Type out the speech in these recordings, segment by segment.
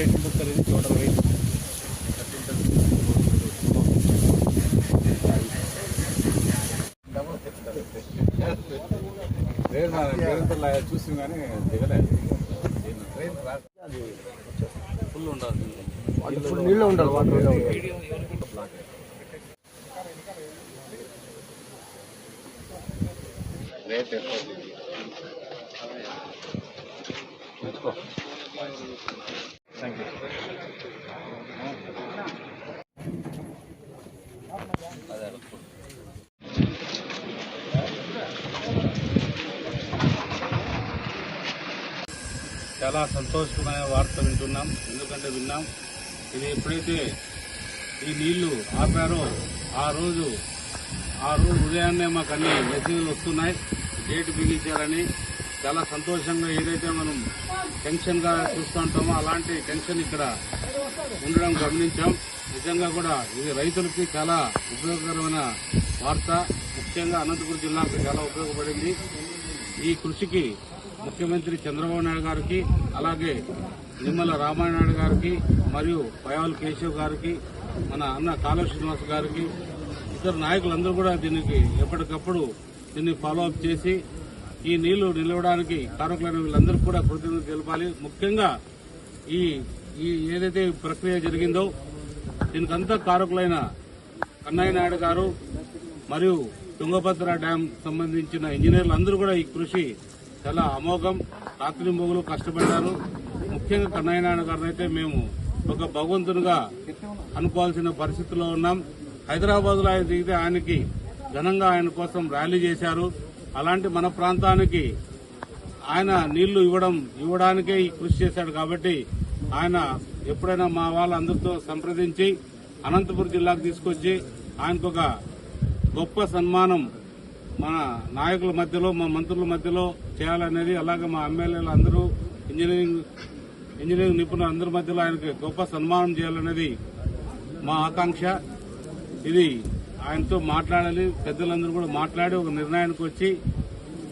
Wait ఉంటుంది sir ఇది total చూసి కానీ దిగలేదు ఫుల్ ఉండాలి నీళ్ళు. ఉండాలి వాటర్ చాలా సంతోషమైన వార్త వింటున్నాం ఎందుకంటే విన్నాం. ఇది ఎప్పుడైతే ఈ నీళ్ళు ఆపారో ఆ రోజు ఆ రోజు ఉదయాన్నే మాకు అన్ని మెసేజ్లు వస్తున్నాయి. గేటు బిగించారని చాలా సంతోషంగా ఏదైతే మనం టెన్షన్గా చూస్తూ ఉంటామో అలాంటి టెన్షన్ ఇక్కడ ఉండడం గమనించాం. నిజంగా కూడా ఇది రైతులకి చాలా ఉపయోగకరమైన వార్త. ముఖ్యంగా అనంతపురం జిల్లాకు చాలా ఉపయోగపడింది. ఈ కృషికి ముఖ్యమంత్రి చంద్రబాబు నాయుడు గారికి అలాగే నిమ్మల రామానాయుడు గారికి మరియు పయాల్ కేశవ్ గారికి మన అన్న కాలువ శ్రీనివాస్ గారికి ఇతర నాయకులందరూ కూడా దీనికి ఎప్పటికప్పుడు దీన్ని ఫాలో అప్ చేసి ఈ నీళ్ళు నిలవడానికి కారకులైన వీళ్ళందరూ కూడా కృతజ్ఞత తెలపాలి. ముఖ్యంగా ఈ ఈ ఏదైతే ప్రక్రియ జరిగిందో దీనికంతా కారకులైన కన్నయ్య నాయుడు గారు మరియు తుంగభద్ర డ్యాం సంబంధించిన ఇంజనీర్లు అందరూ కూడా ఈ కృషి చాలా అమోఘం. రాత్రి మొగులు కష్టపడ్డారు. ముఖ్యంగా కన్నయ్యనాయుడు గారిని అయితే మేము ఒక భగవంతునిగా అనుకోవాల్సిన పరిస్థితిలో ఉన్నాం. హైదరాబాద్లో ఆయన దిగితే ఆయనకి ఘనంగా ఆయన కోసం ర్యాలీ చేశారు. అలాంటి మన ప్రాంతానికి ఆయన నీళ్ళు ఇవ్వడం ఇవ్వడానికే ఈ కృషి చేశాడు కాబట్టి ఆయన ఎప్పుడైనా మా వాళ్ళందరితో సంప్రదించి అనంతపురం జిల్లాకు తీసుకొచ్చి ఆయనకు ఒక గొప్ప సన్మానం మన నాయకుల మధ్యలో మా మంత్రుల మధ్యలో చేయాలనేది అలాగే మా ఎమ్మెల్యేలు అందరూ ఇంజనీరింగ్ ఇంజనీరింగ్ నిపుణులు అందరి మధ్యలో ఆయనకి గొప్ప సన్మానం చేయాలనేది మా ఆకాంక్ష. ఇది ఆయనతో మాట్లాడాలి పెద్దలందరూ కూడా మాట్లాడి ఒక నిర్ణయానికి వచ్చి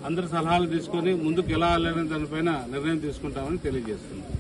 అందరి సలహాలు తీసుకొని ముందుకు ఎలా వెళ్ళాలనే దానిపైన నిర్ణయం తీసుకుంటామని తెలియజేస్తున్నాం.